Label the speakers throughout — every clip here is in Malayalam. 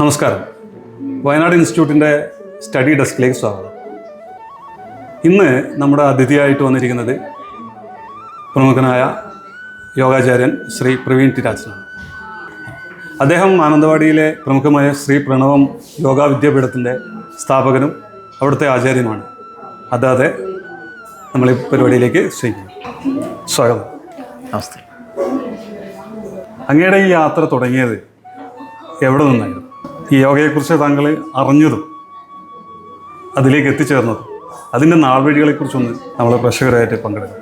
Speaker 1: നമസ്കാരം. വയനാട് ഇൻസ്റ്റിറ്റ്യൂട്ടിന്റെ സ്റ്റഡി ഡെസ്കിലേക്ക് സ്വാഗതം. ഇന്ന് നമ്മുടെ അതിഥിയായിട്ട് വന്നിരിക്കുന്നത് പ്രമുഖനായ യോഗാചാര്യൻ ശ്രീ പ്രവീൺ ടിരാജനാണ് അദ്ദേഹം മാനന്തവാടിയിലെ പ്രമുഖമായ ശ്രീ പ്രണവം യോഗാ വിദ്യാപീഠത്തിന്റെ സ്ഥാപകനും അവിടുത്തെ ആചാര്യനുമാണ്. അതാതെ നമ്മൾ ഈ പരിപാടിയിലേക്ക് ക്ഷണിക്കുന്നു സ്വാഗതം.
Speaker 2: നമസ്തേ.
Speaker 1: അങ്ങയുടെ ഈ യാത്ര തുടങ്ങിയത് എവിടെ നിന്നായിരുന്നു? ഈ യോഗയെക്കുറിച്ച് താങ്കൾ അറിഞ്ഞതും അതിലേക്ക് എത്തിച്ചേർന്നതും. അതിന്റെ നാൾവഴികളെക്കുറിച്ചൊന്ന് നമ്മൾ പ്രേക്ഷകരായിട്ട് പങ്കെടുക്കും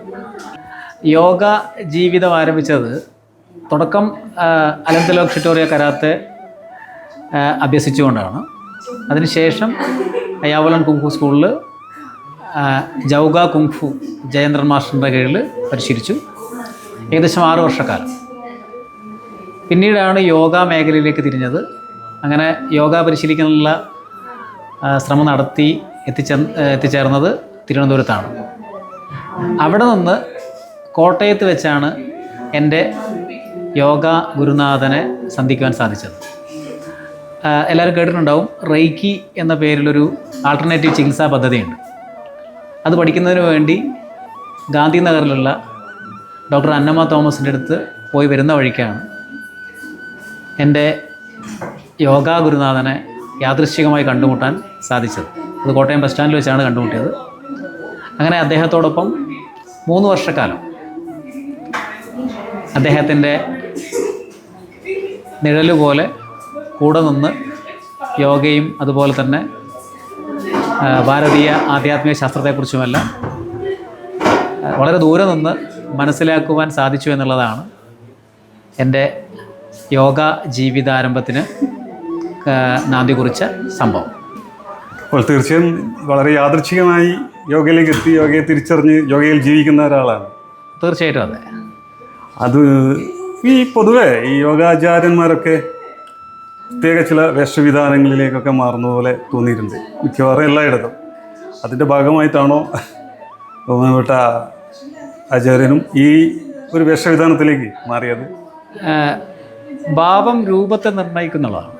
Speaker 2: യോഗ ജീവിതം ആരംഭിച്ചത് തുടക്കം അലന്തലോ ഷിറ്റോറിയ കരാത്തെ അഭ്യസിച്ചുകൊണ്ടാണ്. അതിനുശേഷം യാവലൻ കുങ്ഫു സ്കൂളിൽ ജൗഗ കുങ്ഫു ജയേന്ദ്രൻ മാസ്റ്ററിന്റെ കീഴിൽ പരിശീലിച്ചു. ഏകദേശം ആറ് വർഷക്കാലം. പിന്നീടാണ് യോഗ മേഖലയിലേക്ക് തിരിഞ്ഞത്. അങ്ങനെ യോഗ പരിശീലിക്കാനുള്ള ശ്രമം നടത്തി എത്തിച്ചേ എത്തിച്ചേർന്നത് തിരുവനന്തപുരത്താണ്. അവിടെ നിന്ന് കോട്ടയത്ത് വെച്ചാണ് എന്റെ യോഗ ഗുരുനാഥനെ സന്ധിക്കുവാൻ സാധിച്ചത്. എല്ലാവരും കേട്ടിട്ടുണ്ടാവും റെയ്ക്കി എന്ന പേരിലൊരു ആൾട്ടർനേറ്റീവ് ചികിത്സാ പദ്ധതിയുണ്ട്. അത് പഠിക്കുന്നതിന് വേണ്ടി ഗാന്ധിനഗറിലുള്ള ഡോക്ടർ അന്നമ്മ തോമസിന്റെ അടുത്ത് പോയി വരുന്ന വഴിക്കാണ് എന്റെ യോഗാ ഗുരുനാഥനെ യാദൃശ്ചികമായി കണ്ടുമുട്ടാൻ സാധിച്ചത്. അത് കോട്ടയം ബസ് സ്റ്റാൻഡിൽ വെച്ചാണ് കണ്ടുമുട്ടിയത്. അങ്ങനെ അദ്ദേഹത്തോടൊപ്പം മൂന്ന് വർഷക്കാലം അദ്ദേഹത്തിന്റെ നിഴൽ പോലെ കൂടെ നിന്ന് യോഗയും അതുപോലെ തന്നെ ഭാരതീയ ആധ്യാത്മിക ശാസ്ത്രത്തെക്കുറിച്ചുമെല്ലാം വളരെ ദൂരെ നിന്ന് മനസ്സിലാക്കുവാൻ സാധിച്ചു എന്നുള്ളതാണ് എന്റെ യോഗ ജീവിതാരംഭത്തിന് ആ, നാന്ദി കുറിച്ച സംഭവം.
Speaker 1: അപ്പോൾ തീർച്ചയായും വളരെ യാദൃച്ഛികമായി യോഗയിലേക്ക് എത്തി യോഗയെ തിരിച്ചറിഞ്ഞ് യോഗയിൽ ജീവിക്കുന്ന ഒരാളാണ്.
Speaker 2: തീർച്ചയായിട്ടും അതെ.
Speaker 1: അത് ഈ പൊതുവെ ഈ യോഗാചാര്യന്മാരൊക്കെ പ്രത്യേക ചില വേഷവിധാനങ്ങളിലേക്കൊക്കെ മാറുന്ന പോലെ തോന്നിയിട്ടുണ്ട് മിക്കവാറും എല്ലായിടത്തും. അതിന്റെ ഭാഗമായിട്ടാണോ ബഹുമാനപ്പെട്ട ആചാര്യനും ഈ ഒരു വേഷവിധാനത്തിലേക്ക് മാറിയത്?
Speaker 2: ഭാവം രൂപത്തെ നിർണയിക്കുന്നുള്ളതാണ്.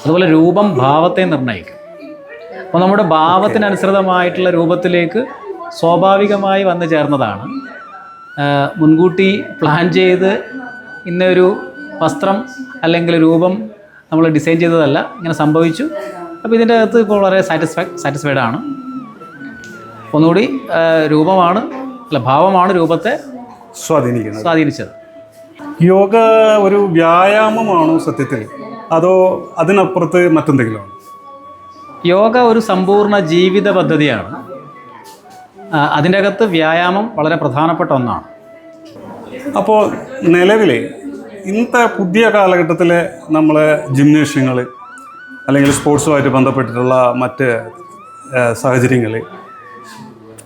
Speaker 2: അതുപോലെ രൂപം ഭാവത്തെ നിർണയിക്കും. അപ്പോൾ നമ്മുടെ ഭാവത്തിനനുസൃതമായിട്ടുള്ള രൂപത്തിലേക്ക് സ്വാഭാവികമായി വന്നു ചേർന്നതാണ്. മുൻകൂട്ടി പ്ലാൻ ചെയ്ത് ഇന്നൊരു വസ്ത്രം അല്ലെങ്കിൽ രൂപം നമ്മൾ ഡിസൈൻ ചെയ്തതല്ല ഇങ്ങനെ സംഭവിച്ചു. അപ്പോൾ ഇതിന്റെ അകത്ത് ഇപ്പോൾ വളരെ സാറ്റിസ്ഫൈ സാറ്റിസ്ഫൈഡ് ആണ്. ഒന്നുകൂടി രൂപമാണ് അല്ല ഭാവമാണ് രൂപത്തെ
Speaker 1: സ്വാധീനിക്കുന്നത്.
Speaker 2: സ്വാധീനിച്ചത്.
Speaker 1: യോഗ ഒരു വ്യായാമമാണോ സത്യത്തിൽ? അതോ അതിനപ്പുറത്ത് മറ്റെന്തെങ്കിലും? ആണോ
Speaker 2: യോഗ ഒരു സമ്പൂർണ ജീവിത പദ്ധതിയാണ്. അതിന്റെ അകത്ത് വ്യായാമം വളരെ പ്രധാനപ്പെട്ട ഒന്നാണ്.
Speaker 1: അപ്പോൾ നിലവിലെ ഇന്നത്തെ പുതിയ കാലഘട്ടത്തിലെ നമ്മളെ ജിംനേഷ്യങ്ങൾ അല്ലെങ്കിൽ സ്പോർട്സുമായിട്ട് ബന്ധപ്പെട്ടിട്ടുള്ള മറ്റ് സാഹചര്യങ്ങൾ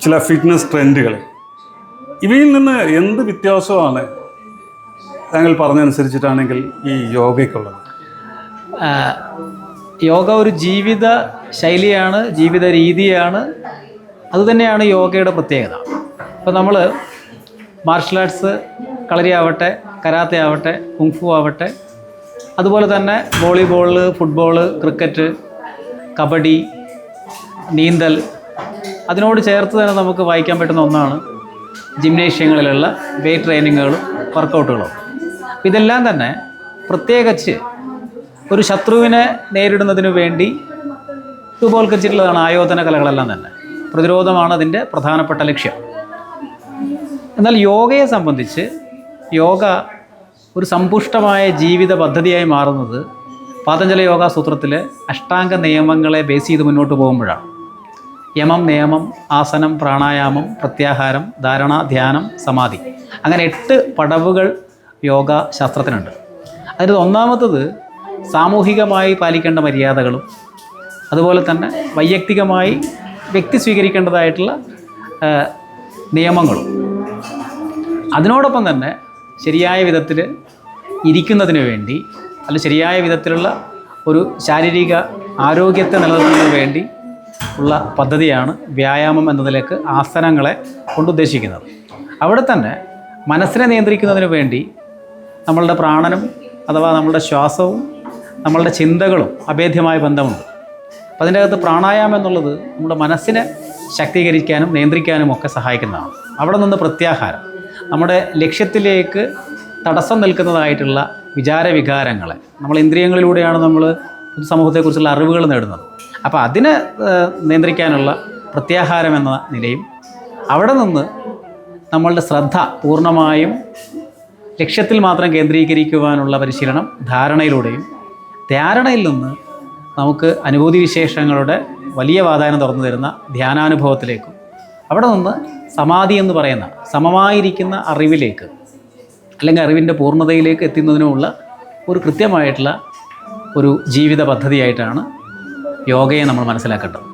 Speaker 1: ചില ഫിറ്റ്നസ് ട്രെൻഡുകൾ ഇവയിൽ നിന്ന് എന്ത് വ്യത്യാസമാണ് താങ്കൾ പറഞ്ഞനുസരിച്ചിട്ടാണെങ്കിൽ ഈ യോഗയ്ക്കുള്ളത്?
Speaker 2: യോഗ ഒരു ജീവിത ശൈലിയാണ് ജീവിത രീതിയാണ്. അതുതന്നെയാണ് യോഗയുടെ പ്രത്യേകത. അപ്പോൾ നമ്മൾ മാർഷൽ ആർട്സ് കളരി ആവട്ടെ ആവട്ടെ കുങ്ഫു ആവട്ടെ അതുപോലെ തന്നെ വോളിബോൾ ഫുട്ബോൾ ക്രിക്കറ്റ് കബഡി നീന്തൽ അതിനോട് ചേർത്ത് തന്നെ നമുക്ക് വായിക്കാൻ പറ്റുന്ന ഒന്നാണ് ജിംനേഷ്യങ്ങളിലുള്ള വെയ്റ്റ് ട്രെയിനിങ്ങുകളും വർക്കൗട്ടുകളും ഇതെല്ലാം തന്നെ പ്രത്യേകിച്ച് ഒരു ശത്രുവിനെ നേരിടുന്നതിന് വേണ്ടി രൂപവൽക്കരിച്ചിട്ടുള്ളതാണ് ആയോധന കലകളെല്ലാം തന്നെ. പ്രതിരോധമാണ് അതിന്റെ പ്രധാനപ്പെട്ട ലക്ഷ്യം. എന്നാൽ യോഗയെ സംബന്ധിച്ച് യോഗ ഒരു സമ്പുഷ്ടമായ ജീവിത പദ്ധതിയായി മാറുന്നത് പാതഞ്ജല യോഗ സൂത്രത്തിലെ അഷ്ടാംഗ നിയമങ്ങളെ ബേസ് ചെയ്ത് മുന്നോട്ട് പോകുമ്പോഴാണ്. യമം നിയമം ആസനം പ്രാണായാമം പ്രത്യാഹാരം ധാരണ ധ്യാനം സമാധി. അങ്ങനെ എട്ട് പടവുകൾ യോഗ ശാസ്ത്രത്തിനുണ്ട്. അതിൽ ഒന്നാമത്തത് സാമൂഹികമായി പാലിക്കേണ്ട മര്യാദകളും അതുപോലെ തന്നെ വൈയക്തികമായി വ്യക്തി സ്വീകരിക്കേണ്ടതായിട്ടുള്ള നിയമങ്ങളും. അതിനോടൊപ്പം തന്നെ ശരിയായ വിധത്തിൽ ഇരിക്കുന്നതിന് വേണ്ടി അല്ല ശരിയായ വിധത്തിലുള്ള ഒരു ശാരീരിക ആരോഗ്യത്തെ നിലനിർത്തുന്നതിന് വേണ്ടി ഉള്ള പദ്ധതിയാണ് വ്യായാമം എന്നതിലേക്ക് ആസനങ്ങളെ കൊണ്ടുദ്ദേശിക്കുന്നത് അവിടെ തന്നെ മനസ്സിനെ നിയന്ത്രിക്കുന്നതിന് വേണ്ടി നമ്മളുടെ പ്രാണനും അഥവാ നമ്മളുടെ ശ്വാസവും നമ്മളുടെ ചിന്തകളും അഭേദ്യമായ ബന്ധമുണ്ട്. അപ്പം അതിന്റെ അകത്ത് പ്രാണായാമം എന്നുള്ളത് നമ്മുടെ മനസ്സിനെ ശക്തീകരിക്കാനും നിയന്ത്രിക്കാനും ഒക്കെ സഹായിക്കുന്നതാണ്. അവിടെ നിന്ന് പ്രത്യാഹാരം. നമ്മുടെ ലക്ഷ്യത്തിലേക്ക് തടസ്സം നിൽക്കുന്നതായിട്ടുള്ള വിചാരവികാരങ്ങളെ. നമ്മൾ ഇന്ദ്രിയങ്ങളിലൂടെയാണ് നമ്മൾ സമൂഹത്തെക്കുറിച്ചുള്ള അറിവുകൾ നേടുന്നത്. അപ്പോൾ അതിനെ നിയന്ത്രിക്കാനുള്ള പ്രത്യാഹാരം എന്ന നിലയും അവിടെ നിന്ന് നമ്മളുടെ ശ്രദ്ധ പൂർണമായും ലക്ഷ്യത്തിൽ മാത്രം കേന്ദ്രീകരിക്കുവാനുള്ള പരിശീലനം ധാരണയിലൂടെയും ധാരണയിൽ നിന്ന് നമുക്ക് അനുഭൂതി വിശേഷങ്ങളുടെ വലിയ വാതായനം തുറന്നു തരുന്ന ധ്യാനാനുഭവത്തിലേക്കും. അവിടെ നിന്ന് സമാധി എന്ന് പറയുന്ന സമമായിരിക്കുന്ന അറിവിലേക്ക് അല്ലെങ്കിൽ അറിവിന്റെ പൂർണതയിലേക്ക് എത്തുന്നതിനുമുള്ള ഒരു കൃത്യമായിട്ടുള്ള ഒരു ജീവിത പദ്ധതിയായിട്ടാണ് യോഗയെ നമ്മൾ മനസ്സിലാക്കേണ്ടത്.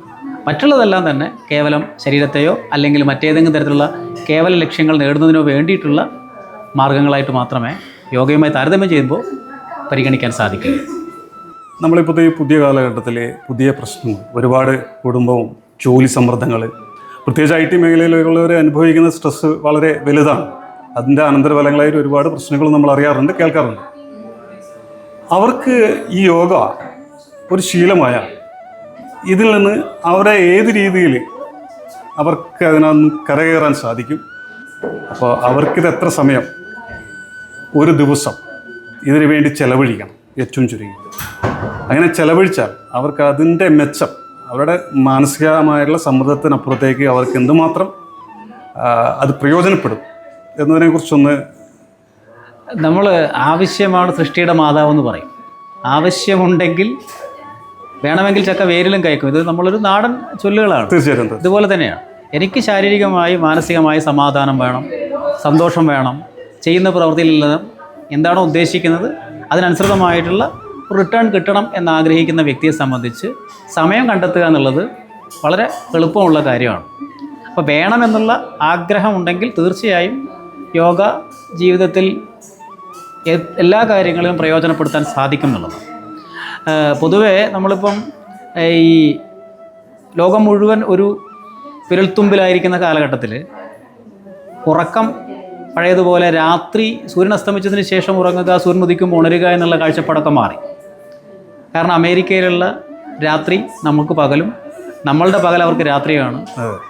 Speaker 2: മറ്റുള്ളതെല്ലാം തന്നെ കേവലം ശരീരത്തെയോ അല്ലെങ്കിൽ മറ്റേതെങ്കിലും തരത്തിലുള്ള കേവല ലക്ഷ്യങ്ങൾ നേടുന്നതിനോ വേണ്ടിയിട്ടുള്ള മാർഗങ്ങളായിട്ട് മാത്രമേ യോഗയുമായി താരതമ്യം ചെയ്യുമ്പോൾ പരിഗണിക്കാൻ സാധിക്കുകയുള്ളൂ.
Speaker 1: നമ്മളിപ്പോഴത്തെ ഈ പുതിയ കാലഘട്ടത്തിലെ പുതിയ പ്രശ്നങ്ങൾ ഒരുപാട് കുടുംബവും ജോലി സമ്മർദ്ദങ്ങൾ പ്രത്യേകിച്ച് ഐ ടി മേഖലയിലുള്ളവർ അനുഭവിക്കുന്ന സ്ട്രെസ്സ് വളരെ വലുതാണ്. അതിന്റെ അനന്തരഫലങ്ങളായിട്ട് ഒരുപാട് പ്രശ്നങ്ങൾ നമ്മൾ അറിയാറുണ്ട് കേൾക്കാറുണ്ട്. അവർക്ക് ഈ യോഗ ഒരു ശീലമായ ഇതിൽ നിന്ന് അവരെ ഏത് രീതിയിൽ അവർക്ക് അതിനകത്ത് കരകയറാൻ സാധിക്കും? അപ്പോൾ അവർക്കിത് എത്ര സമയം? ഒരു ദിവസം. ഇതിനു വേണ്ടി ചെലവഴിക്കണം. ഏറ്റവും ചുരുങ്ങിയത്. അങ്ങനെ ചെലവഴിച്ചാൽ അവർക്ക് അതിന്റെ മെച്ചം അവരുടെ മാനസികമായുള്ള സമ്മർദ്ദത്തിനപ്പുറത്തേക്ക് അവർക്ക് എന്തുമാത്രം അത് പ്രയോജനപ്പെടും എന്നതിനെക്കുറിച്ചൊന്ന്
Speaker 2: നമ്മൾ ആവശ്യമാണ് സൃഷ്ടിയുടെ മാതാവ് എന്ന് പറയും. ആവശ്യമുണ്ടെങ്കിൽ വേണമെങ്കിൽ ചക്ക വേരിലും കയക്കും. ഇത് നമ്മളൊരു നാടൻ ചൊല്ലുകളാണ്.
Speaker 1: തീർച്ചയായിട്ടും തീർച്ചയായും.
Speaker 2: ഇതുപോലെ തന്നെയാണ്. എനിക്ക് ശാരീരികമായി മാനസികമായി സമാധാനം വേണം സന്തോഷം വേണം. ചെയ്യുന്ന പ്രവൃത്തിയിൽ നിന്ന് എന്താണോ ഉദ്ദേശിക്കുന്നത്? അതിനനുസൃതമായിട്ടുള്ള റിട്ടേൺ കിട്ടണം എന്നാഗ്രഹിക്കുന്ന വ്യക്തിയെ സംബന്ധിച്ച് സമയം കണ്ടെത്തുക എന്നുള്ളത് വളരെ എളുപ്പമുള്ള കാര്യമാണ്. അപ്പോൾ വേണമെന്നുള്ള ആഗ്രഹമുണ്ടെങ്കിൽ തീർച്ചയായും യോഗ ജീവിതത്തിൽ എല്ലാ കാര്യങ്ങളും പ്രയോജനപ്പെടുത്താൻ സാധിക്കും എന്നുള്ളതാണ്. പൊതുവേ നമ്മളിപ്പം ഈ ലോകം മുഴുവൻ ഒരു വിരൽത്തുമ്പിലായിരിക്കുന്ന കാലഘട്ടത്തിൽ ഉറക്കം പഴയതുപോലെ രാത്രി സൂര്യൻ അസ്തമിച്ചതിന് ശേഷം ഉറങ്ങുക സൂര്യൻ ഉദിക്കുമ്പോൾ ഉണരുക എന്നുള്ള കാഴ്ചപ്പാടൊക്കെ മാറി. കാരണം അമേരിക്കയിലുള്ള രാത്രി നമുക്ക് പകലും നമ്മളുടെ പകൽ അവർക്ക് രാത്രിയാണ്.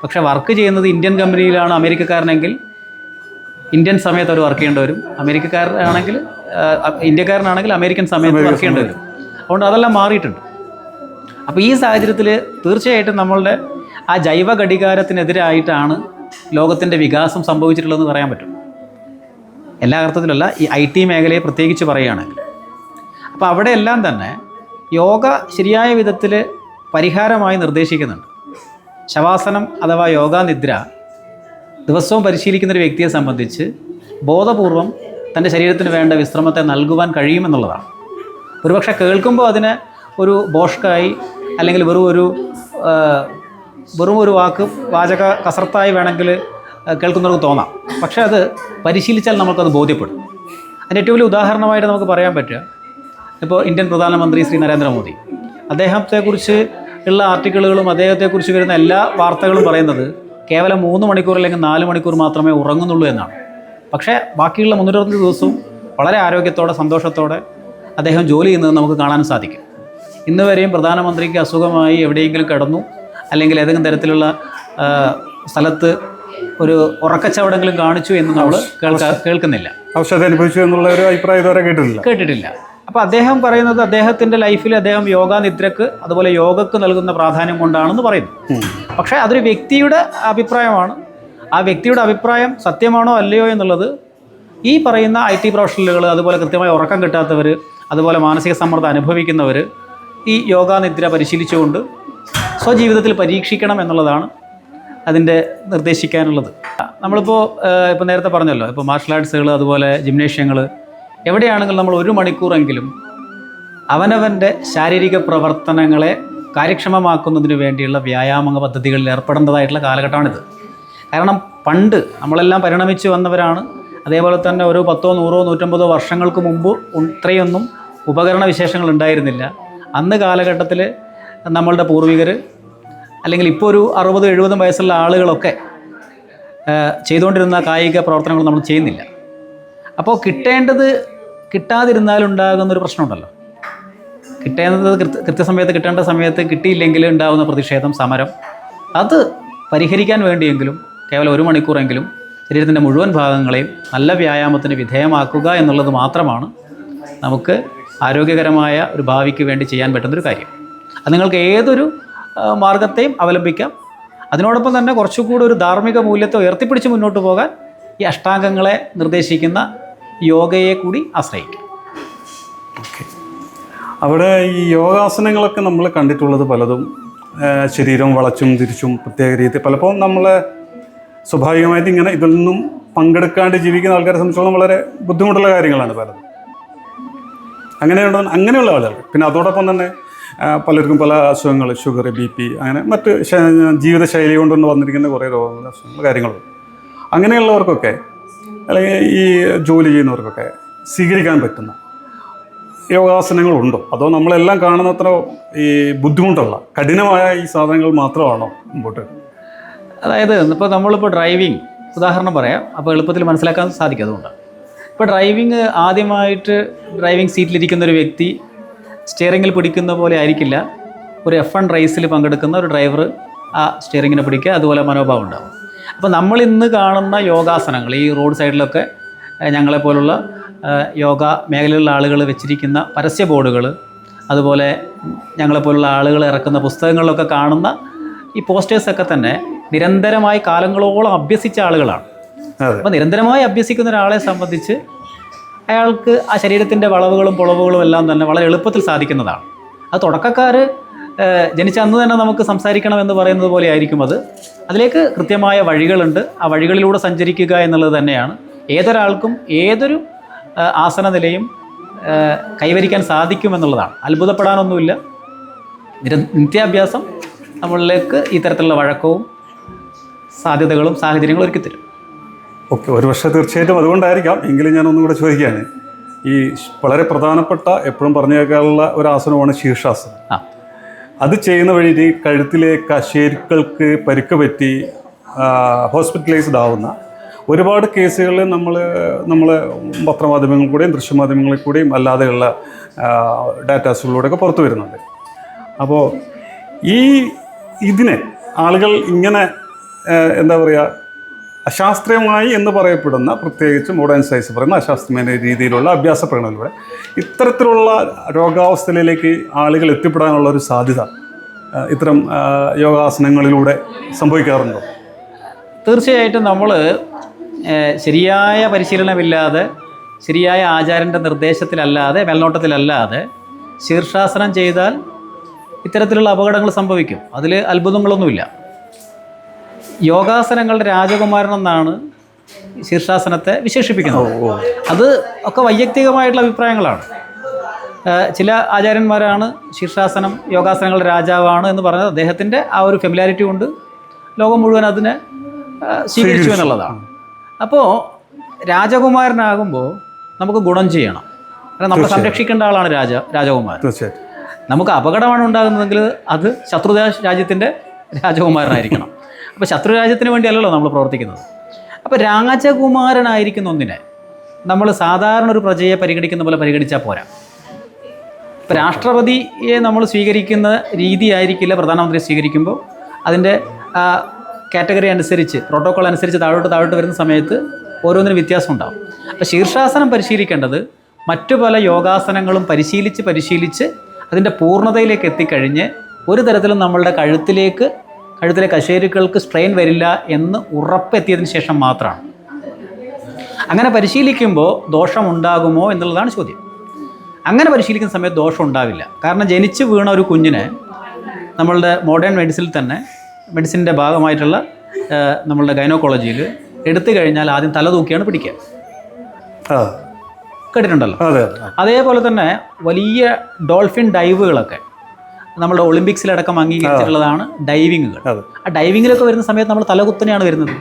Speaker 2: പക്ഷേ വർക്ക് ചെയ്യുന്നത് ഇന്ത്യൻ കമ്പനിയിലാണ് അമേരിക്കക്കാരനെങ്കിൽ ഇന്ത്യൻ സമയത്ത് അവർ വർക്ക് ചെയ്യേണ്ടി വരും. അമേരിക്കക്കാരനാണെങ്കിൽ ഇന്ത്യക്കാരനാണെങ്കിൽ അമേരിക്കൻ സമയത്ത് വർക്ക് ചെയ്യേണ്ടി വരും. അതുകൊണ്ട് അതെല്ലാം മാറിയിട്ടുണ്ട്. അപ്പോൾ ഈ സാഹചര്യത്തിൽ തീർച്ചയായിട്ടും നമ്മളുടെ ആ ജൈവ ഘടികാരത്തിനെതിരായിട്ടാണ് ലോകത്തിന്റെ വികാസം സംഭവിച്ചിട്ടുള്ളതെന്ന് പറയാൻ പറ്റും. എല്ലാ അർത്ഥത്തിലല്ല ഈ ഐ ടി മേഖലയെ പ്രത്യേകിച്ച് പറയുകയാണെങ്കിൽ. അപ്പോൾ അവിടെയെല്ലാം തന്നെ യോഗ ശരിയായ വിധത്തിൽ പരിഹാരമായി നിർദ്ദേശിക്കുന്നുണ്ട്. ശവാസനം അഥവാ യോഗാനിദ്ര ദിവസവും പരിശീലിക്കുന്ന ഒരു വ്യക്തിയെ സംബന്ധിച്ച് ബോധപൂർവം തന്റെ ശരീരത്തിന് വേണ്ട വിശ്രമത്തെ നൽകുവാൻ കഴിയുമെന്നുള്ളതാണ്. ഒരുപക്ഷെ കേൾക്കുമ്പോൾ അതിനെ ഒരു ബോഷ്കായി അല്ലെങ്കിൽ വെറും ഒരു വെറും ഒരു വാക്ക് വാചക കസർത്തായി വേണമെങ്കിൽ കേൾക്കുന്നവർക്ക് തോന്നാം. പക്ഷേ അത് പരിശീലിച്ചാൽ നമുക്കത് ബോധ്യപ്പെടും. അതിന്റെ ഏറ്റവും വലിയ ഉദാഹരണമായിട്ട് നമുക്ക് പറയാൻ പറ്റുക. ഇപ്പോൾ ഇന്ത്യൻ പ്രധാനമന്ത്രി ശ്രീ നരേന്ദ്രമോദി. അദ്ദേഹത്തെക്കുറിച്ച് ഉള്ള ആർട്ടിക്കിളുകളും അദ്ദേഹത്തെക്കുറിച്ച് വരുന്ന എല്ലാ വാർത്തകളും പറയുന്നത് കേവലം മൂന്ന് മണിക്കൂർ അല്ലെങ്കിൽ നാല് മണിക്കൂർ മാത്രമേ ഉറങ്ങുന്നുള്ളൂ എന്നാണ്. പക്ഷേ ബാക്കിയുള്ള മുന്നൂറ്ററുപത്തഞ്ച് ദിവസവും വളരെ ആരോഗ്യത്തോടെ സന്തോഷത്തോടെ അദ്ദേഹം ജോലി ചെയ്യുന്നത് നമുക്ക് കാണാൻ സാധിക്കും. ഇന്ന് വരെയും പ്രധാനമന്ത്രിക്ക് അസുഖമായി എവിടെയെങ്കിലും കിടന്നു അല്ലെങ്കിൽ ഏതെങ്കിലും തരത്തിലുള്ള സ്ഥലത്ത് ഒരു ഉറക്കച്ചവടെങ്കിലും കാണിച്ചു എന്ന് നമ്മൾ കേൾക്കാ കേൾക്കുന്നില്ല.
Speaker 1: ഔഷധം അനുഭവിച്ചു എന്നുള്ള ഒരു അഭിപ്രായം ഇതുവരെ കേട്ടിട്ടില്ല.
Speaker 2: കേട്ടിട്ടില്ല. അപ്പോൾ അദ്ദേഹം പറയുന്നത് അദ്ദേഹത്തിന്റെ ലൈഫിൽ അദ്ദേഹം യോഗാനിദ്രക്ക് അതുപോലെ യോഗക്ക് നൽകുന്ന പ്രാധാന്യം കൊണ്ടാണെന്ന് പറയുന്നു. പക്ഷേ അതൊരു വ്യക്തിയുടെ അഭിപ്രായമാണ്. ആ വ്യക്തിയുടെ അഭിപ്രായം സത്യമാണോ അല്ലയോ എന്നുള്ളത് ഈ പറയുന്ന ഐ ടി പ്രൊഫഷണലുകൾ അതുപോലെ കൃത്യമായി ഉറക്കം കിട്ടാത്തവർ അതുപോലെ മാനസിക സമ്മർദ്ദം അനുഭവിക്കുന്നവർ ഈ യോഗാനിദ്ര പരിശീലിച്ചുകൊണ്ട് സ്വജീവിതത്തിൽ പരീക്ഷിക്കണം എന്നുള്ളതാണ് അതിന്റെ നിർദ്ദേശിക്കാനുള്ളത്. നമ്മളിപ്പോൾ ഇപ്പോൾ നേരത്തെ പറഞ്ഞല്ലോ ഇപ്പോൾ മാർഷൽ ആർട്സുകൾ അതുപോലെ ജിംനേഷ്യങ്ങൾ എവിടെയാണെങ്കിലും നമ്മൾ ഒരു മണിക്കൂറെങ്കിലും അവനവന്റെ ശാരീരിക പ്രവർത്തനങ്ങളെ കാര്യക്ഷമമാക്കുന്നതിന് വേണ്ടിയുള്ള വ്യായാമ പദ്ധതികളിൽ ഏർപ്പെടേണ്ടതായിട്ടുള്ള കാലഘട്ടമാണിത്. കാരണം പണ്ട് നമ്മളെല്ലാം പരിണമിച്ച് വന്നവരാണ്. അതേപോലെ തന്നെ ഒരു പത്തോ നൂറോ നൂറ്റമ്പതോ വർഷങ്ങൾക്ക് മുമ്പ് ഇത്രയൊന്നും ഉപകരണ വിശേഷങ്ങൾ ഉണ്ടായിരുന്നില്ല. അന്ന് കാലഘട്ടത്തിൽ നമ്മളുടെ പൂർവികർ അല്ലെങ്കിൽ ഇപ്പോൾ ഒരു അറുപത് എഴുപതും വയസ്സുള്ള ആളുകളൊക്കെ ചെയ്തുകൊണ്ടിരുന്ന കായിക പ്രവർത്തനങ്ങൾ നമ്മൾ ചെയ്യുന്നില്ല. അപ്പോൾ കിട്ടേണ്ടത് കിട്ടാതിരുന്നാലുണ്ടാകുന്ന ഒരു പ്രശ്നമുണ്ടല്ലോ. കിട്ടേണ്ടത് കൃത്യ കൃത്യസമയത്ത് കിട്ടേണ്ട സമയത്ത് കിട്ടിയില്ലെങ്കിൽ ഉണ്ടാകുന്ന പ്രതിഷേധം സമരം അത് പരിഹരിക്കാൻ വേണ്ടിയെങ്കിലും കേവലം ഒരു മണിക്കൂറെങ്കിലും ശരീരത്തിന്റെ മുഴുവൻ ഭാഗങ്ങളെയും നല്ല വ്യായാമത്തിന് വിധേയമാക്കുക എന്നുള്ളത് മാത്രമാണ് നമുക്ക് ആരോഗ്യകരമായ ഒരു ഭാവിക്ക് വേണ്ടി ചെയ്യാൻ പറ്റുന്നൊരു കാര്യം. അത് നിങ്ങൾക്ക് ഏതൊരു മാർഗത്തെയും അവലംബിക്കാം. അതിനോടൊപ്പം തന്നെ കുറച്ചുകൂടി ഒരു ധാർമ്മിക മൂല്യത്തെ ഉയർത്തിപ്പിടിച്ച് മുന്നോട്ട് പോകാൻ ഈ അഷ്ടാംഗങ്ങളെ നിർദ്ദേശിക്കുന്ന യോഗയെ കൂടി ആശ്രയിക്കാം.
Speaker 1: ഓക്കെ. അവിടെ ഈ യോഗാസനങ്ങളൊക്കെ നമ്മൾ കണ്ടിട്ടുള്ളത് പലതും ശരീരം വളച്ചും തിരിച്ചും പ്രത്യേക രീതി പലപ്പോൾ നമ്മൾ സ്വാഭാവികമായിട്ട് ഇങ്ങനെ ഇതിൽ നിന്നും പങ്കെടുക്കാണ്ട് ജീവിക്കുന്ന ആൾക്കാരെ സംബന്ധിച്ചോളം വളരെ ബുദ്ധിമുട്ടുള്ള കാര്യങ്ങളാണ് പലതും. അങ്ങനെയുള്ള അങ്ങനെയുള്ള ആളുകൾ. പിന്നെ അതോടൊപ്പം തന്നെ പലർക്കും പല അസുഖങ്ങൾ ഷുഗർ ബി പി അങ്ങനെ മറ്റ് ജീവിതശൈലി കൊണ്ടുകൊണ്ട് വന്നിരിക്കുന്ന കുറേ രോഗങ്ങൾ അസുഖങ്ങൾ കാര്യങ്ങളും അങ്ങനെയുള്ളവർക്കൊക്കെ അല്ലെങ്കിൽ ഈ ജോലി ചെയ്യുന്നവർക്കൊക്കെ സ്വീകരിക്കാൻ പറ്റുന്ന യോഗാസനങ്ങളുണ്ടോ? അതോ നമ്മളെല്ലാം കാണുന്നത്ര ഈ ബുദ്ധിമുട്ടുള്ള കഠിനമായ ഈ സാധനങ്ങൾ മാത്രമാണോ മുമ്പോട്ട്?
Speaker 2: അതായത് ഇപ്പോൾ നമ്മളിപ്പോൾ ഡ്രൈവിംഗ് ഉദാഹരണം പറയാം. അപ്പോൾ എളുപ്പത്തിൽ മനസ്സിലാക്കാൻ സാധിക്കും അതുകൊണ്ട്. ഇപ്പോൾ ഡ്രൈവിംഗ് ആദ്യമായിട്ട് ഡ്രൈവിംഗ് സീറ്റിലിരിക്കുന്ന ഒരു വ്യക്തി സ്റ്റിയറിങ്ങിൽ പിടിക്കുന്ന പോലെ ആയിരിക്കില്ല. ഒരു എഫ് വൺ റേസിൽ പങ്കെടുക്കുന്ന ഒരു ഡ്രൈവർ ആ സ്റ്റിയറിങ്ങിനെ പിടിക്കുക അതുപോലെ മനോഭാവം ഉണ്ടാവും. അപ്പോൾ നമ്മൾ ഇന്ന് കാണുന്ന യോഗാസനങ്ങൾ ഈ റോഡ് സൈഡിലൊക്കെ ഞങ്ങളെപ്പോലുള്ള യോഗ മേഖലയിലുള്ള ആളുകൾ വെച്ചിരിക്കുന്ന പരസ്യ ബോർഡുകൾ അതുപോലെ ഞങ്ങളെപ്പോലുള്ള ആളുകൾ ഇറക്കുന്ന പുസ്തകങ്ങളിലൊക്കെ കാണുന്ന ഈ പോസ്റ്റേഴ്സൊക്കെ തന്നെ നിരന്തരമായി കാലങ്ങളോളം അഭ്യസിച്ച ആളുകളാണ്. അപ്പോൾ നിരന്തരമായി അഭ്യസിക്കുന്ന ഒരാളെ സംബന്ധിച്ച് അയാൾക്ക് ആ ശരീരത്തിന്റെ വളവുകളും പുളവുകളും എല്ലാം തന്നെ വളരെ എളുപ്പത്തിൽ സാധിക്കുന്നതാണ്. അത് തുടക്കക്കാർ ജനിച്ച അന്ന് തന്നെ നമുക്ക് സംസാരിക്കണം എന്ന് പറയുന്നത് പോലെ ആയിരിക്കും അത്. അതിലേക്ക് കൃത്യമായ വഴികളുണ്ട്. ആ വഴികളിലൂടെ സഞ്ചരിക്കുക എന്നുള്ളത് തന്നെയാണ്. ഏതൊരാൾക്കും ഏതൊരു ആസന നിലയും കൈവരിക്കാൻ സാധിക്കുമെന്നുള്ളതാണ് അത്ഭുതപ്പെടാനൊന്നുമില്ല. നിത്യാഭ്യാസം നമ്മളിലേക്ക് ഈ തരത്തിലുള്ള വഴക്കവും സാധ്യതകളും സാഹചര്യങ്ങളും ഒരുക്കി തരും
Speaker 1: ഓക്കെ ഒരു പക്ഷേ തീർച്ചയായിട്ടും അതുകൊണ്ടായിരിക്കാം. എങ്കിലും ഞാൻ ഒന്നും കൂടെ ചോദിക്കുകയാണ് ഈ വളരെ പ്രധാനപ്പെട്ട എപ്പോഴും പറഞ്ഞു കേൾക്കാനുള്ള ഒരു ആസനമാണ് ശീർഷാസനം.
Speaker 2: ആ.
Speaker 1: അത് ചെയ്യുന്ന വഴി കഴുത്തിലെ കശേരുക്കൾക്ക് പരിക്ക് പറ്റി ഹോസ്പിറ്റലൈസ്ഡ് ആവുന്ന ഒരുപാട് കേസുകളിൽ നമ്മൾ നമ്മൾ പത്രമാധ്യമങ്ങളിൽ കൂടെയും ദൃശ്യമാധ്യമങ്ങളിൽ കൂടെയും അല്ലാതെയുള്ള ഡാറ്റാസുകളിലൂടെയൊക്കെ പുറത്തു വരുന്നുണ്ട്. അപ്പോൾ ഈ ഇതിനെ ആളുകൾ ഇങ്ങനെ എന്താ പറയുക അശാസ്ത്രീയമായി എന്ന് പറയപ്പെടുന്ന പ്രത്യേകിച്ച് മോഡേൺ സയൻസ് പറയുന്ന അശാസ്ത്രീയമായ രീതിയിലുള്ള അഭ്യാസ പ്രകടനത്തിലൂടെ ഇത്തരത്തിലുള്ള രോഗാവസ്ഥയിലേക്ക് ആളുകൾ എത്തിപ്പെടാനുള്ള ഒരു സാധ്യത ഇത്തരം യോഗാസനങ്ങളിലൂടെ സംഭവിക്കാറുണ്ടോ?
Speaker 2: തീർച്ചയായിട്ടും നമ്മൾ ശരിയായ പരിശീലനമില്ലാതെ ശരിയായ ആചാരന്റെ നിർദ്ദേശത്തിലല്ലാതെ മേൽനോട്ടത്തിലല്ലാതെ ശീർഷാസനം ചെയ്താൽ ഇത്തരത്തിലുള്ള അപകടങ്ങൾ സംഭവിക്കും. അതിൽ അത്ഭുതങ്ങളൊന്നുമില്ല. യോഗാസനങ്ങളുടെ രാജകുമാരൻ എന്നാണ് ശീർഷാസനത്തെ വിശേഷിപ്പിക്കുന്നത്. അത് ഒക്കെ വൈയക്തികമായിട്ടുള്ള അഭിപ്രായങ്ങളാണ്. ചില ആചാര്യന്മാരാണ് ശീർഷാസനം യോഗാസനങ്ങളുടെ രാജാവാണ് എന്ന് പറഞ്ഞത്. അദ്ദേഹത്തിന്റെ ആ ഒരു ഫെമിലാരിറ്റി കൊണ്ട് ലോകം മുഴുവൻ അതിനെ സ്വീകരിച്ചു എന്നുള്ളതാണ്. അപ്പോൾ രാജകുമാരനാകുമ്പോൾ നമുക്ക് ഗുണം ചെയ്യണം. കാരണം നമ്മൾ സംരക്ഷിക്കേണ്ട ആളാണ് രാജ രാജകുമാരൻ. നമുക്ക് അപകടമാണ് ഉണ്ടാകുന്നതെങ്കിൽ അത് ശത്രുദേശ രാജ്യത്തിന്റെ രാജകുമാരനായിരിക്കണം. അപ്പോൾ ശത്രു രാജ്യത്തിന് വേണ്ടിയല്ലല്ലോ നമ്മൾ പ്രവർത്തിക്കുന്നത്. അപ്പോൾ രാജകുമാരനായിരിക്കുന്ന ഒന്നിനെ നമ്മൾ സാധാരണ ഒരു പ്രജയെ പരിഗണിക്കുന്ന പോലെ പരിഗണിച്ചാൽ പോരാ. ഇപ്പോൾ രാഷ്ട്രപതിയെ നമ്മൾ സ്വീകരിക്കുന്ന രീതിയായിരിക്കില്ല പ്രധാനമന്ത്രി സ്വീകരിക്കുമ്പോൾ. അതിന്റെ കാറ്റഗറി അനുസരിച്ച് പ്രോട്ടോക്കോൾ അനുസരിച്ച് താഴോട്ട് താഴോട്ട് വരുന്ന സമയത്ത് ഓരോന്നിനും വ്യത്യാസം ഉണ്ടാകും അപ്പോൾ ശീർഷാസനം പരിശീലിക്കേണ്ടത് മറ്റു പല യോഗാസനങ്ങളും പരിശീലിച്ച് പരിശീലിച്ച് അതിന്റെ പൂർണതയിലേക്ക് എത്തിക്കഴിഞ്ഞ് ഒരു തരത്തിലും നമ്മളുടെ കഴുത്തിലേക്ക് കഴുത്തിലെ കശേരുക്കൾക്ക് സ്ട്രെയിൻ വരില്ല എന്ന് ഉറപ്പെത്തിയതിന് ശേഷം മാത്രമാണ്. അങ്ങനെ പരിശീലിക്കുമ്പോൾ ദോഷമുണ്ടാകുമോ എന്നുള്ളതാണ് ചോദ്യം. അങ്ങനെ പരിശീലിക്കുന്ന സമയത്ത് ദോഷം ഉണ്ടാവില്ല കാരണം ജനിച്ച് വീണ ഒരു കുഞ്ഞിന് നമ്മളുടെ മോഡേൺ മെഡിസിനിൽ തന്നെ മെഡിസിന്റെ ഭാഗമായിട്ടുള്ള നമ്മളുടെ ഗൈനോക്കോളജിയിൽ എടുത്തു കഴിഞ്ഞാൽ ആദ്യം തല തൂക്കിയാണ് പിടിക്കുക. കേട്ടിട്ടുണ്ടല്ലോ?
Speaker 1: അതെ അതെ.
Speaker 2: അതേപോലെ തന്നെ വലിയ ഡോൾഫിൻ ഡൈവുകളൊക്കെ നമ്മുടെ ഒളിമ്പിക്സിലടക്കം അംഗീകരിച്ചിട്ടുള്ളതാണ് ഡൈവിങ്ങുകൾ. ആ ഡൈവിങ്ങിലൊക്കെ വരുന്ന സമയത്ത് നമ്മൾ തലകുത്തനെയാണ് വരുന്നത്.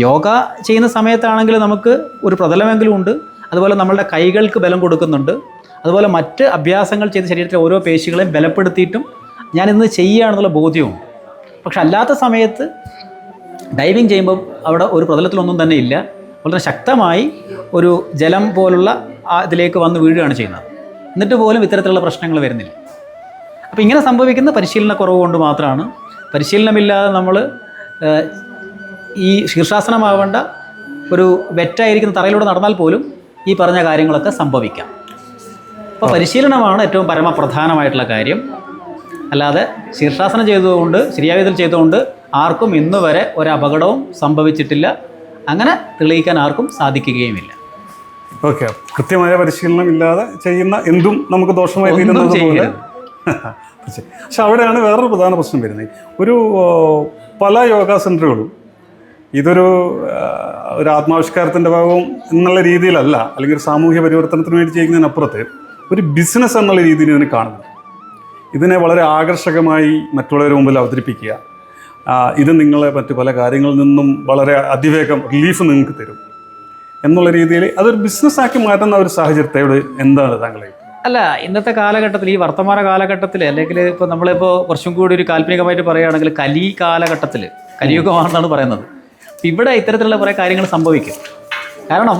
Speaker 2: യോഗ ചെയ്യുന്ന സമയത്താണെങ്കിൽ നമുക്ക് ഒരു പ്രതലമെങ്കിലും ഉണ്ട്. അതുപോലെ നമ്മളുടെ കൈകൾക്ക് ബലം കൊടുക്കുന്നുണ്ട്. അതുപോലെ മറ്റ് അഭ്യാസങ്ങൾ ചെയ്ത് ശരീരത്തിലെ ഓരോ പേശികളെയും ബലപ്പെടുത്തിയിട്ടും ഞാൻ ഇന്ന് ചെയ്യുകയാണെന്നുള്ള ബോധ്യവും. പക്ഷെ അല്ലാത്ത സമയത്ത് ഡൈവിങ് ചെയ്യുമ്പോൾ അവിടെ ഒരു പ്രതലത്തിലൊന്നും തന്നെ ഇല്ല. വളരെ ശക്തമായി ഒരു ജലം പോലുള്ള ഇതിലേക്ക് വന്ന് വീഴുകയാണ് ചെയ്യുന്നത്. എന്നിട്ട് പോലും ഇത്തരത്തിലുള്ള പ്രശ്നങ്ങൾ വരുന്നില്ല. അപ്പോൾ ഇങ്ങനെ സംഭവിക്കുന്ന പരിശീലന കുറവ് കൊണ്ട് മാത്രമാണ് പരിശീലനമില്ലാതെ നമ്മൾ ഈ ശീർഷാസനമാവേണ്ട ഒരു വെറ്റായിരിക്കുന്ന തറയിലൂടെ നടന്നാൽ പോലും ഈ പറഞ്ഞ കാര്യങ്ങളൊക്കെ സംഭവിക്കാം. അപ്പോൾ പരിശീലനമാണ് ഏറ്റവും പരമപ്രധാനമായിട്ടുള്ള കാര്യം. അല്ലാതെ ശീർഷാസനം ചെയ്തുകൊണ്ട് ശരിയായ വിധത്തിൽ ചെയ്തുകൊണ്ട് ആർക്കും ഇന്ന് വരെ ഒരു അപകടവും സംഭവിച്ചിട്ടില്ല. അങ്ങനെ തെളിയിക്കാൻ ആർക്കും സാധിക്കുകയുമില്ല.
Speaker 1: ഓക്കെ. കൃത്യമായ പരിശീലനം ഇല്ലാതെ ചെയ്യുന്ന എന്തും നമുക്ക് ദോഷമായി തീരുന്നത് പോലെ. പക്ഷെ അവിടെയാണ് വേറൊരു പ്രധാന പ്രശ്നം വരുന്നത്. ഒരു പല യോഗ സെന്ററുകളും ഇതൊരു ഒരു ആത്മാവിഷ്കാരത്തിന്റെ ഭാഗവും എന്നുള്ള രീതിയിലല്ല അല്ലെങ്കിൽ ഒരു സാമൂഹ്യ പരിവർത്തനത്തിന് വേണ്ടി ചെയ്യുന്നതിനപ്പുറത്ത് ഒരു ബിസിനസ് എന്നുള്ള രീതിയിൽ ഇതിനെ കാണുന്നു ഇതിനെ വളരെ ആകർഷകമായി മറ്റുള്ളവരുടെ മുമ്പിൽ അവതരിപ്പിക്കുക. ഇത് നിങ്ങളെ മറ്റു പല കാര്യങ്ങളിൽ നിന്നും വളരെ അതിവേഗം റിലീഫ് നിങ്ങൾക്ക് തരും. എന്നുള്ള രീതിയിൽ അതൊരു ബിസിനസ്സാക്കി മാറ്റുന്ന ഒരു സാഹചര്യത്തോട് എന്താണ് താങ്കളെ
Speaker 2: അല്ല ഇന്നത്തെ കാലഘട്ടത്തിൽ ഈ വർത്തമാന കാലഘട്ടത്തിൽ അല്ലെങ്കിൽ ഇപ്പോൾ നമ്മളിപ്പോൾ കുറച്ചും കൂടി ഒരു കാൽപ്പനികമായിട്ട് പറയുകയാണെങ്കിൽ കലി കാലഘട്ടത്തിൽ കലിയുഗമാണെന്നാണ് പറയുന്നത്. ഇവിടെ ഇത്തരത്തിലുള്ള കുറേ കാര്യങ്ങൾ സംഭവിക്കും. കാരണം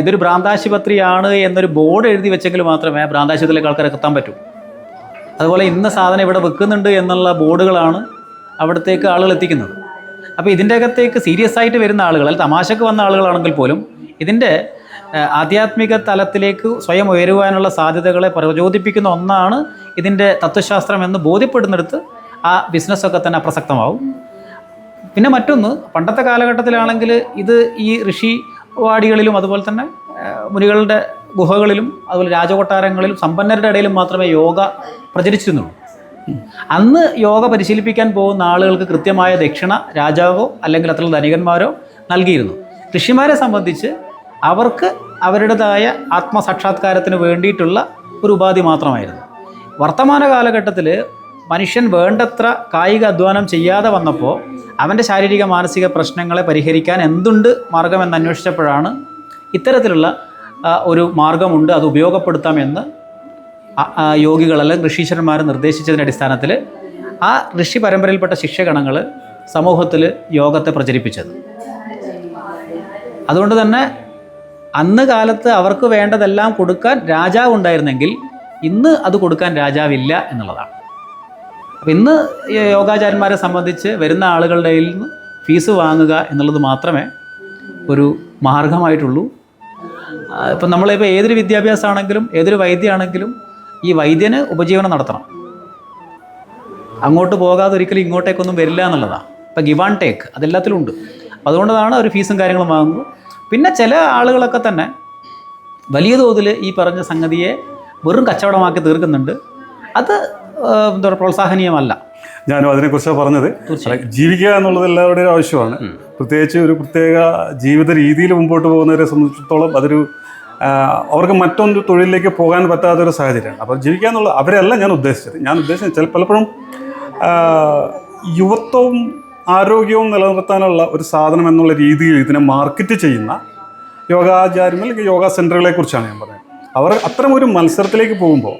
Speaker 2: ഇതൊരു ഭ്രാന്താശുപത്രിയാണ് എന്നൊരു ബോർഡ് എഴുതി വെച്ചെങ്കിൽ മാത്രമേ ഭ്രാന്താശുപത്രിയിലേക്ക് ആൾക്കാരെ എത്താൻ പറ്റൂ. അതുപോലെ ഇന്ന സാധനം ഇവിടെ വെക്കുന്നുണ്ട് എന്നുള്ള ബോർഡുകളാണ് അവിടത്തേക്ക് ആളുകൾ എത്തിക്കുന്നത്. അപ്പോൾ ഇതിന്റെ അകത്തേക്ക് സീരിയസ് ആയിട്ട് വരുന്ന ആളുകൾ അല്ലെങ്കിൽ തമാശക്ക് വന്ന ആളുകളാണെങ്കിൽ പോലും ഇതിന്റെ ആധ്യാത്മിക തലത്തിലേക്ക് സ്വയം ഉയരുവാനുള്ള സാധ്യതകളെ പ്രചോദിപ്പിക്കുന്ന ഒന്നാണ് ഇതിന്റെ തത്വശാസ്ത്രം എന്ന് ബോധ്യപ്പെടുന്നിടത്ത് ആ ബിസിനസ്സൊക്കെ തന്നെ അപ്രസക്തമാവും പിന്നെ മറ്റൊന്ന് പണ്ടത്തെ കാലഘട്ടത്തിലാണെങ്കിൽ ഇത് ഈ ഋഷി വാടികളിലും അതുപോലെ തന്നെ മുനികളുടെ ഗുഹകളിലും അതുപോലെ രാജകൊട്ടാരങ്ങളിലും സമ്പന്നരുടെ ഇടയിലും മാത്രമേ യോഗ പ്രചരിച്ചിരുന്നുള്ളൂ. അന്ന് യോഗ പരിശീലിപ്പിക്കാൻ പോകുന്ന ആളുകൾക്ക് കൃത്യമായ ദക്ഷിണ രാജാവോ അല്ലെങ്കിൽ അത്ര ധനികന്മാരോ നൽകിയിരുന്നു. ഋഷിമാരെ സംബന്ധിച്ച് അവർക്ക് അവരുടേതായ ആത്മസാക്ഷാത്കാരത്തിന് വേണ്ടിയിട്ടുള്ള ഒരു ഉപാധി മാത്രമായിരുന്നു. വർത്തമാന കാലഘട്ടത്തിൽ മനുഷ്യൻ വേണ്ടത്ര കായിക അധ്വാനം ചെയ്യാതെ വന്നപ്പോൾ അവന്റെ ശാരീരിക മാനസിക പ്രശ്നങ്ങളെ പരിഹരിക്കാൻ എന്തുണ്ട് മാർഗമെന്ന് അന്വേഷിച്ചപ്പോഴാണ് ഇത്തരത്തിലുള്ള ഒരു മാർഗമുണ്ട് അത് ഉപയോഗപ്പെടുത്താമെന്ന് യോഗികളല്ല ഋഷീശ്വരന്മാർ നിർദ്ദേശിച്ചതിന്റെ അടിസ്ഥാനത്തിൽ ആ ഋഷി പരമ്പരയിൽപ്പെട്ട ശിക്ഷഗണങ്ങൾ സമൂഹത്തിൽ യോഗത്തെ പ്രചരിപ്പിച്ചത്. അതുകൊണ്ട് തന്നെ അന്ന് കാലത്ത് അവർക്ക് വേണ്ടതെല്ലാം കൊടുക്കാൻ രാജാവ് ഉണ്ടായിരുന്നെങ്കിൽ ഇന്ന് അത് കൊടുക്കാൻ രാജാവില്ല എന്നുള്ളതാണ്. അപ്പം ഇന്ന് യോഗാചാര്യന്മാരെ സംബന്ധിച്ച് വരുന്ന ആളുകളുടെ കയ്യിൽ നിന്ന് ഫീസ് വാങ്ങുക എന്നുള്ളത് മാത്രമേ ഒരു മാർഗമായിട്ടുള്ളൂ. ഇപ്പം നമ്മളിപ്പോൾ ഏതൊരു വിദ്യാഭ്യാസമാണെങ്കിലും ഏതൊരു വൈദ്യമാണെങ്കിലും ഈ വൈദ്യന് ഉപജീവനം നടത്തണം. അങ്ങോട്ട് പോകാതെ ഒരിക്കലും ഇങ്ങോട്ടേക്കൊന്നും വരില്ല എന്നുള്ളതാണ്. ഇപ്പം ഗിവ് ആൻഡ് ടേക്ക് അതെല്ലാത്തിലും ഉണ്ട്. അതുകൊണ്ടാണ് ഒരു ഫീസും കാര്യങ്ങളും വാങ്ങുന്നത്. പിന്നെ ചില ആളുകളൊക്കെ തന്നെ വലിയ തോതിൽ ഈ പറഞ്ഞ സംഗതിയെ വെറും കച്ചവടമാക്കി തീർക്കുന്നുണ്ട്. അത് എന്താ പറയുക പ്രോത്സാഹനീയമല്ല.
Speaker 1: ഞാനും അതിനെക്കുറിച്ചാണ് പറഞ്ഞത്. ജീവിക്കുക എന്നുള്ളത് എല്ലാവരുടെയും ആവശ്യമാണ്. പ്രത്യേകിച്ച് ഒരു പ്രത്യേക ജീവിത രീതിയിൽ മുമ്പോട്ട് പോകുന്നവരെ സംബന്ധിച്ചിടത്തോളം അതൊരു അവർക്ക് മറ്റൊരു തൊഴിലിലേക്ക് പോകാൻ പറ്റാത്തൊരു സാഹചര്യമാണ്. അപ്പോൾ ജീവിക്കുക എന്നുള്ളത് അവരെയല്ല ഞാൻ ഉദ്ദേശിച്ചത്. ഞാൻ ഉദ്ദേശിച്ചത് ചില പലപ്പോഴും യുവത്വം യുവത്വവും ആരോഗ്യവും നിലനിർത്താനുള്ള ഒരു സാധനം എന്നുള്ള രീതിയിൽ ഇതിനെ മാർക്കറ്റ് ചെയ്യുന്ന യോഗാചാര്യങ്ങൾ അല്ലെങ്കിൽ യോഗ സെന്ററുകളെ കുറിച്ചാണ് ഞാൻ പറയുന്നത് അവർ അത്തരം ഒരു മത്സരത്തിലേക്ക് പോകുമ്പോൾ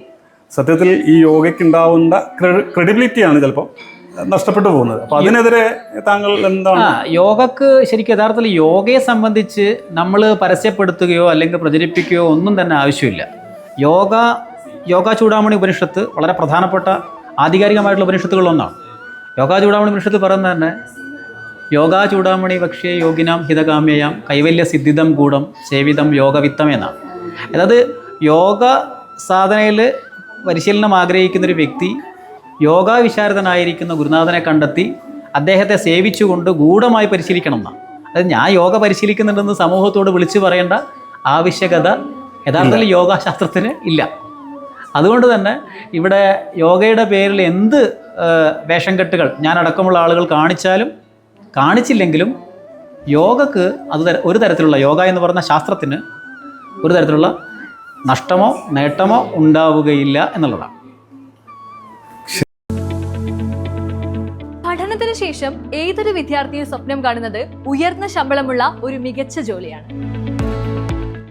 Speaker 1: സത്യത്തിൽ ഈ യോഗയ്ക്ക് ഉണ്ടാവുന്ന ക്രെഡിബിലിറ്റിയാണ് ചിലപ്പോൾ നഷ്ടപ്പെട്ടു പോകുന്നത്. അപ്പൊ അതിനെതിരെ താങ്കൾ എന്താണ്?
Speaker 2: യോഗക്ക് ശരിക്കും യഥാർത്ഥത്തിൽ യോഗയെ സംബന്ധിച്ച് നമ്മൾ പരസ്യപ്പെടുത്തുകയോ അല്ലെങ്കിൽ പ്രചരിപ്പിക്കുകയോ ഒന്നും തന്നെ ആവശ്യമില്ല. യോഗ യോഗ ചൂടാമണി ഉപനിഷത്ത് വളരെ പ്രധാനപ്പെട്ട ആധികാരികമായിട്ടുള്ള ഉപനിഷത്തുകളിലൊന്നാണ് യോഗ ചൂടാമണി ഉപനിഷത്ത് പറയുന്നത് തന്നെ യോഗാ ചൂടാമണി പക്ഷേ യോഗിനാം ഹിതകാമ്യയാം കൈവല്യ സിദ്ധിതം ഗൂഢം സേവിതം യോഗവിത്തം എന്നാണ്. അതായത് യോഗ സാധനയിൽ പരിശീലനം ആഗ്രഹിക്കുന്നൊരു വ്യക്തി യോഗാ വിശാരദനായിരിക്കുന്ന ഗുരുനാഥനെ കണ്ടെത്തി അദ്ദേഹത്തെ സേവിച്ചുകൊണ്ട് ഗൂഢമായി പരിശീലിക്കണം എന്നാണ്. അതായത് ഞാൻ യോഗ പരിശീലിക്കുന്നുണ്ടെന്ന് സമൂഹത്തോട് വിളിച്ചു പറയേണ്ട ആവശ്യകത യഥാർത്ഥത്തിൽ യോഗാശാസ്ത്രത്തിന് ഇല്ല. അതുകൊണ്ട് തന്നെ ഇവിടെ യോഗയുടെ പേരിൽ എന്ത് വേഷം കെട്ടുകൾ. ഞാൻ അടക്കമുള്ള ആളുകൾ കാണിച്ചാലും കാണിച്ചില്ലെങ്കിലും യോഗക്ക് അത് ഒരു തരത്തിലുള്ള യോഗ എന്ന് പറയുന്ന ശാസ്ത്രത്തിന് ഒരു തരത്തിലുള്ള നഷ്ടമോ നേട്ടമോ ഉണ്ടാവുകയില്ല എന്നുള്ളതാണ്.
Speaker 3: പഠനത്തിന് ശേഷം ഏതൊരു വിദ്യാർത്ഥിയും സ്വപ്നം കാണുന്നത് ഉയർന്ന ശമ്പളമുള്ള ഒരു മികച്ച ജോലിയാണ്.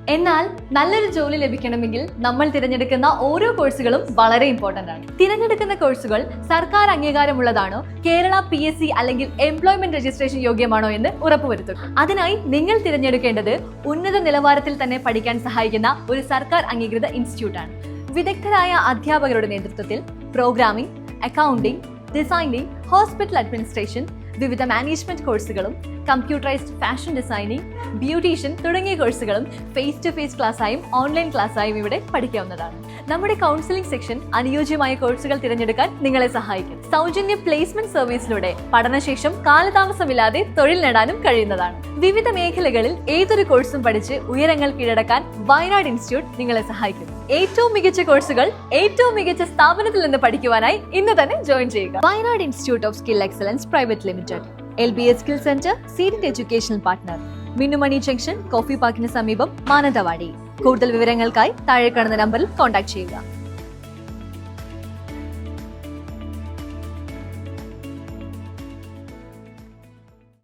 Speaker 3: എന്നാൽ നല്ലൊരു ജോലി ലഭിക്കണമെങ്കിൽ നമ്മൾ തിരഞ്ഞെടുക്കുന്ന ഓരോ കോഴ്സുകളും വളരെ ഇമ്പോർട്ടന്റ് ആണ്. തിരഞ്ഞെടുക്കുന്ന കോഴ്സുകൾ സർക്കാർ അംഗീകാരമുള്ളതാണോ കേരള പി എസ് സി അല്ലെങ്കിൽ എംപ്ലോയ്മെന്റ് രജിസ്ട്രേഷൻ യോഗ്യമാണോ എന്ന് ഉറപ്പുവരുത്തും. അതിനായി നിങ്ങൾ തിരഞ്ഞെടുക്കേണ്ടത് ഉന്നത നിലവാരത്തിൽ തന്നെ പഠിക്കാൻ സഹായിക്കുന്ന ഒരു സർക്കാർ അംഗീകൃത ഇൻസ്റ്റിറ്റ്യൂട്ടാണ് വിദഗ്ധരായ അധ്യാപകരുടെ നേതൃത്വത്തിൽ programming accounting designing hospital administration വിവിധ മാനേജ്മെന്റ് കോഴ്സുകളും കമ്പ്യൂട്ടറൈസ്ഡ് ഫാഷൻ ഡിസൈനിങ് ബ്യൂട്ടീഷ്യൻ തുടങ്ങിയ കോഴ്സുകളും ഫേസ് ടു ഫേസ് ക്ലാസ്സായും ഓൺലൈൻ ക്ലാസ്സായും ഇവിടെ പഠിക്കാവുന്നതാണ്. നമ്മുടെ കൗൺസിലിംഗ് സെക്ഷൻ അനുയോജ്യമായ കോഴ്സുകൾ തിരഞ്ഞെടുക്കാൻ നിങ്ങളെ സഹായിക്കും. സൗജന്യ പ്ലേസ്മെന്റ് സർവീസിലൂടെ പഠനശേഷം കാലതാമസമില്ലാതെ തൊഴിൽ നേടാനും കഴിയുന്നതാണ്. വിവിധ മേഖലകളിൽ ഏതൊരു കോഴ്സും പഠിച്ച് ഉയരങ്ങൾ കീഴടക്കാൻ വയനാട് ഇൻസ്റ്റിറ്റ്യൂട്ട് നിങ്ങളെ സഹായിക്കും. ഏറ്റവും മികച്ച കോഴ്സുകൾ ഏറ്റവും മികച്ച സ്ഥാപനത്തിൽ നിന്ന് പഠിക്കുവാനായി ഇന്ന് തന്നെ ജോയിൻ ചെയ്യുക. Wayanad institute of skill excellence private limited L B S skill centre സീരിയറ്റ് educational partner Minnumani junction coffee പാർക്കിന് സമീപം മാനന്തവാടി. കൂടുതൽ വിവരങ്ങൾക്കായി താഴെ കാണുന്ന നമ്പറിൽ കോൺടാക്ട് ചെയ്യുക.